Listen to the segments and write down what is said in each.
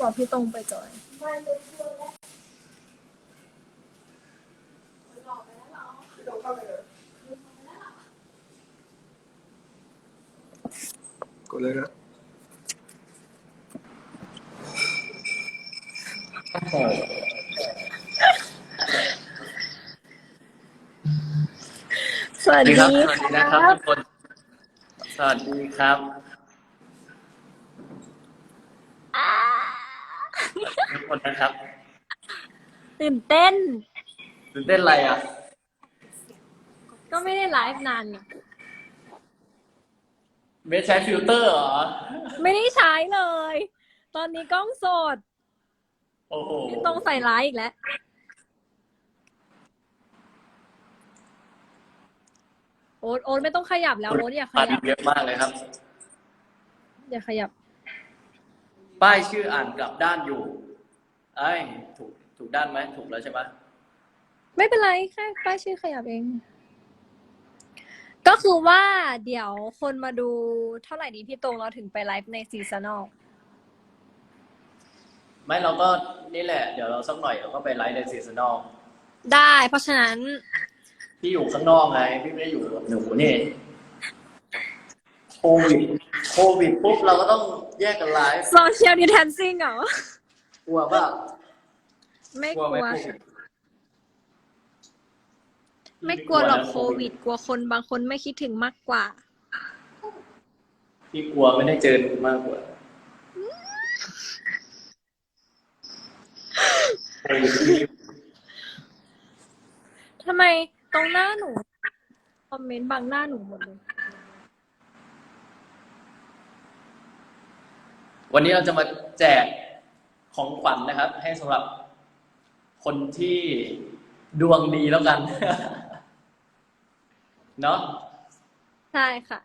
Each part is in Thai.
บอกพี่ตรงไปจอย กดเลยนะโอ้โหสวัสสวัสดีดีครับสควัสดีนะครัรับบทุกคน สวัสดีครับ อ่า ทุกคนนะครับ ตื่นเต้น ตื่นเต้นอะไรอะ ก็ไม่ได้ไลฟ์นานเนี่ยเบสใช้ฟิลเตอร์เหรอ ไม่ได้ใช้เลย ตอนนี้กล้องสดโอ้โหพี่ตรงใส่ไลฟ์อีกแล้ว โอ๊ตโอ๊ตไม่ต้องขยับแล้วโอ๊ตอย่าขปันยับ เยอะมากเลยครับ อย่าขยับ ป้ายชื่ออ่านกลับด้านอยู่ไอ้ยถูก ถูกด้านไหมถูกแล้วใช่ไหมไม่เป็นไรแค่ป้ายชื่อขยับเอง ก็คือว่าเดี๋ยวคนมาดูเท่าไหร่ดีพี่ตรงเราถึงไปไลฟ์ในซีซันอลไม่เราก็นี่แหละ เดี๋ยวเราสักหน่อยเราก็ไปไลฟ์ในซีซันอลได้เพราะฉะนั้น พี่อยู่ข้างนอกไงพี่ไม่ได้อยู่กับหนูนี่โควิดโควิดปุ๊บเราก็ต้องแยกกันไลฟ์โซเชียลดิแทนซิ่งเหรอกลัวป่ะ ไม่กกลัลัววไหมโควิดไม่กลัวหรอกโควิด กลัวคนบางคนไม่คิดถึงมากกว่า พี่กลัวไม่ได้เจอหนูมากกว่าทำไมตรงหน้าหนู คอมเมนต์บังหน้าหนูหมดเลย วันนี้เราจะมาแจกของขวัญนะครับ ให้สำหรับ คนที่ดวงดีแล้วกัน เนาะใช่ค่ะ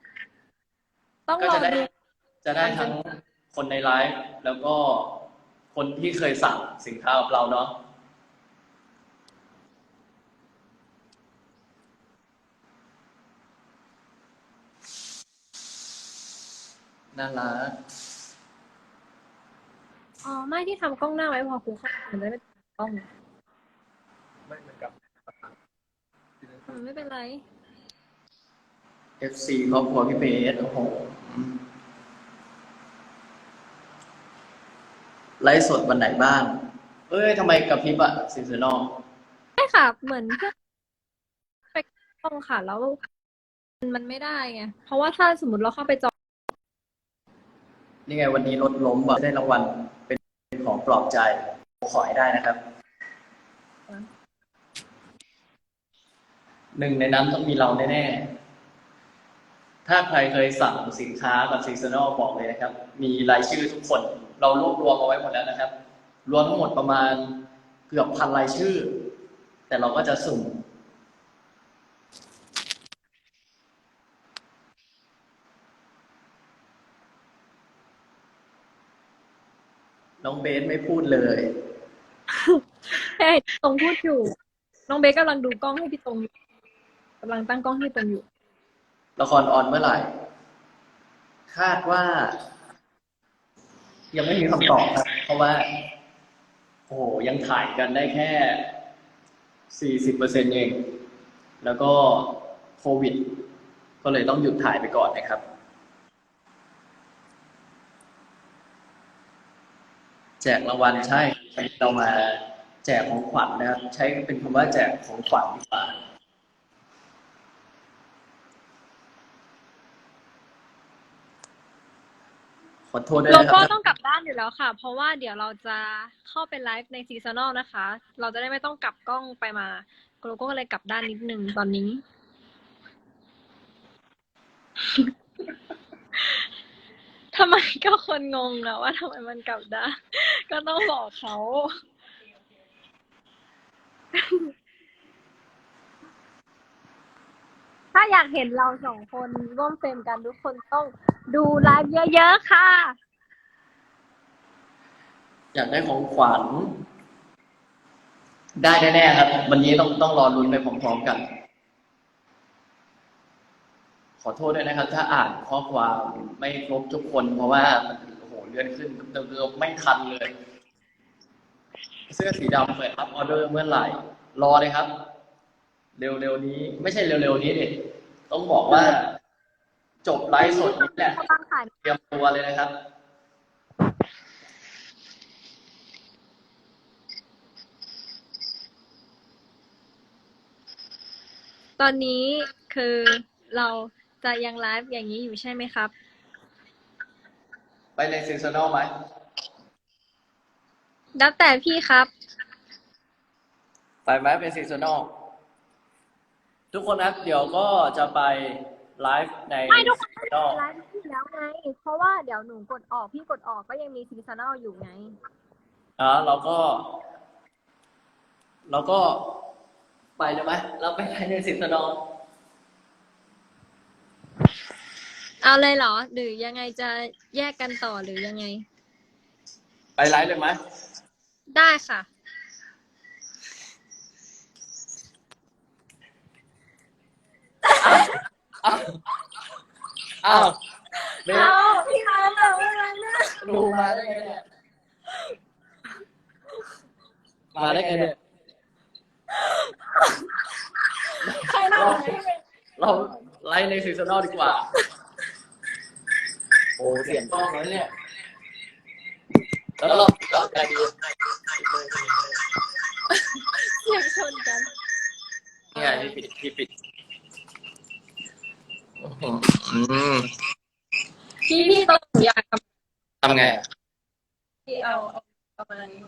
ต้องก็รอจะได้ ดู จะได้ทั้งคนในไลฟ์แล้วก็คนที่เคยสั่งสินค้ากับเราเนาะน่ารัก อ๋อ ไม่ที่ทำกล้องหน้าไว้พอครูเข้ามันจะไม่ติดกล้อง ไม่เหมือนกับ อืมไม่เป็นไร FC ครอบครัวพี่เบสโอ้โหอืมไลฟ์สดวันไหนบ้าง เอ้ยทำไมกับพริบอะซีซันอลใช่ค่ะ เหมือนเพื่อนไปกล้องค่ะ แล้วมันมันไม่ได้ไง เพราะว่าถ้าสมมติเราเข้าไปจอนี่ไงวันนี้รถล้มแบบได้รางวัลเป็นของปลอบใจ ขอให้ได้นะครับ หนึ่งในนั้นต้องมีเราแน่ๆ ถ้าใครเคยสั่งสินค้ากับซีซันอลบอกเลยนะครับ มีรายชื่อทุกคน เรารวบรวมเอาไว้หมดแล้วนะครับ รวมทั้งหมดประมาณเกือบพันรายชื่อ แต่เราก็จะสุ่มน้องเบสไม่พูดเลยใช่ตรงพูดอยู่ น้องเบสกำลังดูกล้องให้พี่ตรงอยู่ำลังตั้งกล้องให้พี่ตรงอยู่ ละครออนเมื่อไหร่ คาดว่า ยังไม่มีคำตอบครับ เพราะว่า โอ้โหยังถ่ายกันได้แค่สี่สิบเปอร์เซ็นเอง แล้วก็โควิด ก็เลยต้องหยุดถ่ายไปก่อนนะครับ แจกรางวัลใช่ เรามาแจกของขวัญนะครับ ใช้เป็นคำว่าแจกของขวัญดีกว่า อโทษด้วยโลนะคโก้รับต้องกลับด้านอยู่แล้วค่ะ เพราะว่าเดี๋ยวเราจะเข้าไปไลฟ์ในซีซันอลนะคะ เราจะได้ไม่ต้องกลับกล้องไปมาโลโก้ก็เลยกลับด้านนิดนึงตอนนี้ ทำไมก็คนงงนะว่าทำไมมันกลับด้าน ก็ต้องบอกเขา ถ้าอยากเห็นเราสองคนร่วมเฟรมกันทุกคนต้อง ดูไลฟ์เยอะๆค่ะ อยากได้ของขวัญ ได้แน่ๆครับ วันนี้ต้องต้องรอลุ้นไปพร้อมๆกัน ขอโทษด้วยนะครับ ถ้าอ่านข้อความไม่ครบทุกคน เพราะว่ามันโอ้โหดือนขึ้นเกือบๆไม่ทันเลย เสื้อสีดำเปิดรับออเดอร์เมื่อไหร่ รอเลยครับ เร็วๆนี้ ไม่ใช่เร็วๆนี้ดิต้องบอกว่า จบไลฟ์สดนี้แหละเขาตั้งขายเตรียมตัวเลยนะครับ ตอนนี้คือเราจะยังไลฟ์อย่างนี้อยู่ใช่ไหมครับ ไปในซีซันอลไหมแล้วแต่พี่ครับ ไปไหมเป็นซีซันอลทุกคนครับเดี๋ยวก็จะไป ไลฟ์ในไม่ทุกคนซีซันอลไลฟ์พี่แล้วไง เพราะว่าเดี๋ยวหนูกดออกพี่กดออกก็ยังมีซีซันอลอยู่ไงอะเราก็ เราก็ไปเลยไหมเราไปในซีซันอลเอาเลยเหรอ หรือยังไงจะแยกกันต่อหรือยังไง ไปไลฟ์เลยไหมได้ค่ะ อ้าวเบสพี่มาแบบอะไรนะดูมาได้ไงเนี่ยมาได้ไงเนี่ย ใครน่าเราเราไลฟ์ในซีซันอลดีกว่า โอ้เสียงกล้องแล้วเนี่ย แล้วเราเราอะไรดีเสียงชนกันนี่ไงที่ปิดที่ปิด อืมพี่พี่ต้องอยากทำไงอะพี่เอาเอาประมาณนี้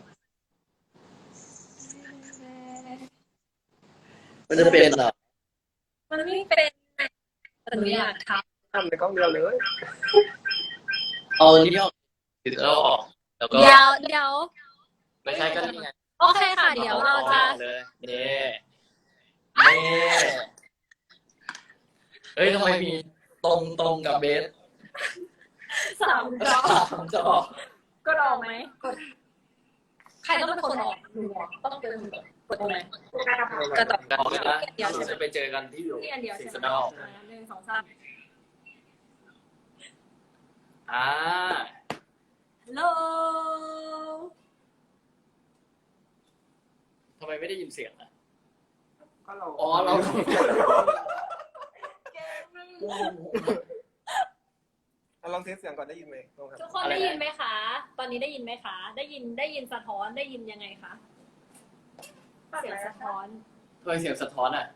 มันจะเป็นเหรอมันไม่เป็นแต่หนูอยากททำในกล้องเดียวเลย เอาที่พี่ออกติดแล้วออก แล้วำก็เดี๋ยวเดี๋ยว ไม่ใช่ก็นี่ไง โอเคค่ะ เดี๋ยวเราจะ ออกเลยนี่นี่ เฮ้ยทำไมมีตรงตรงกับเบสสามจอสามจอก็ออกไหมกดใครต้องเป็นคนออกหนูเหรอต้องเป็นคนกดกดตรงไหนกระจกออกเลยนะเดี๋ยวเราจะไปเจอกันที่อยู่ที่อันเดียวซีใช่ซัไหนมอลหนึ่งสองสามอ่าฮัลโหลทำไมไม่ได้ยินเสียงอะก็เราอ๋อเราเอาลองเทสเสียงก่อนได้ยินไหมลองครับทุกคนได้ยินไหมคะ ตอนนี้ได้ยินไหมคะ ได้ยินได้ยินสะท้อนได้ยินยังไงคะเสียงสะท้อน ทำไมเสียงสะท้อนอะ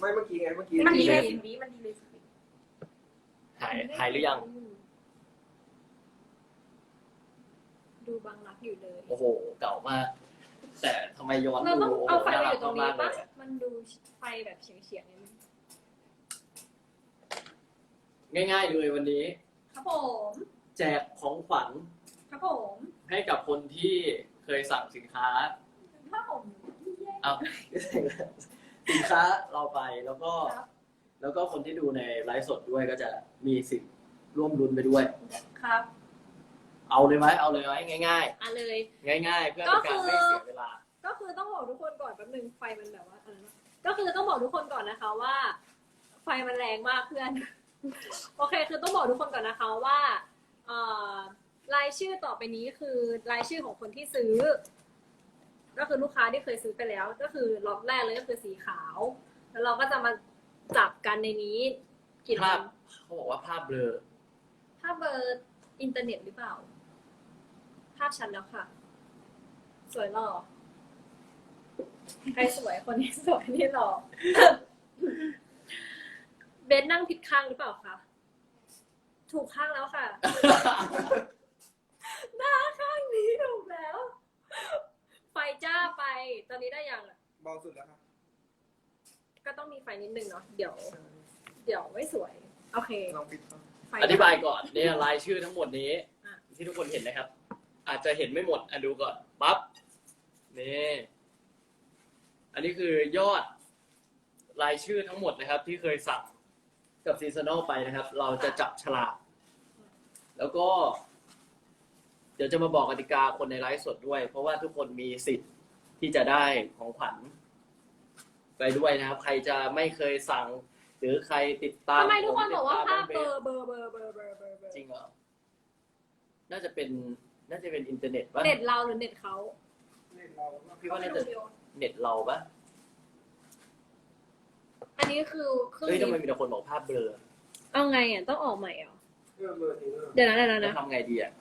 ไม่เมื่อกี้ไงเมื่อกี้มันดีเลยสิสิบวิมันดีเลยสิบวิหายหายหรือยัง ดูบางรักอยู่เลย โอ้โห เก่ามาก แต่ทำไมย้อนเราดูต้องโอ้โหเอาไฟน่ามาอรักยู่ตรงนี้มากๆเลปะย มันดูไฟแบบเฉียงๆนิดนึง ง่าย ๆ เลยวันนี้ ครับผมแจกของขวัญครับผมให้กับคนที่เคยสั่งสินค้าครับผมเอาสินค้าเราไปแล้วก็ ครับแล้วก็คนที่ดูในไลฟ์สดด้วยก็จะมีสิทธิ์ร่วมรุนไปด้วย ครับเอาเลยไหมเอาเลยไหมง่ายอะเลย ๆ ง่าย ๆ เพื่อก็เป็นคืการอไม่เสียเวลา ก็คือต้องบอกทุกคนก่อนแป๊บนึงไฟมันแบบว่าอะไรนะก็คือต้องบอกทุกคนก่อนนะคะว่า ไฟมันแรงมากเพื่อน โอเค คือต้องบอกทุกคนก่อนนะคะว่าเอ่อรายชื่อต่อไปนี้คือรายชื่อของคนที่ซื้อ ก็คือลูกค้าที่เคยซื้อไปแล้ว ก็คือล็อตแรกเลยก็คือสีขาว แล้วเราก็จะมาจับกันในนี้กี่ภาพนเขาบอกว่าภาพเบลอภาพเบอร์อินเทอร์เน็ตหรือเปล่า ภาพชัดแล้วค่ะ สวยหล่อใครสวยคนนี้สวยนี่หล่อ เบนนั่งผิดข้างหรือเปล่าคะถูกข้างแล้วค่ะ หน้าข้างนี้ถูกแล้ว ไฟจ้าไป ตอนนี้ได้ยังอะเบาสุดแล้วครับก็ต้องมีไฟนิดนึงเนาะเดี๋ยว เดี๋ยวไม่สวย โอเค ลองปิดก่อนไฟอธิบายก่อนเนี่ยรายชื่อทั้งหมดนี้ อะ ที่ทุกคนเห็นนะครับ อาจจะเห็นไม่หมดอะดูก่อนปั๊บนี่อันนี้คือยอดรายชื่อทั้งหมดนะครับ ที่เคยสั่ง กับซีซันอลไปนะครับ เราจะจับฉลากแล้วก็ เดี๋ยวจะมาบอกกติกาคนในไลฟ์สดด้วย เพราะว่าทุกคนมีสิทธิ์ที่จะได้ของขวัญไปด้วยนะครับ ใครจะไม่เคยสั่ง หรือใครติดตามทำไมทุกคนผบอกว่าติดตภาพน้งเบอร์เบอร์เบอร์เบอร์เบอร์เบอร์เบอร์จริงเหรอน่าจะเป็น น่าจะเป็นอินเทอร์เน็ตปะเน็ตเราหรือเน็ตเขาเล่นเราก็พี่ว่าน่าจะเน็ตเราปะ อันนี้คือเครื่องเฮ้ยทำไมนี้มีแต่คนบอกภาพเบลอเอาไงอะต้องออกใหม่เหรอเออเบอร์ทิ้งเออเดี๋ยวนะเดี๋ยวนะแล้นะวทำไงดีอะ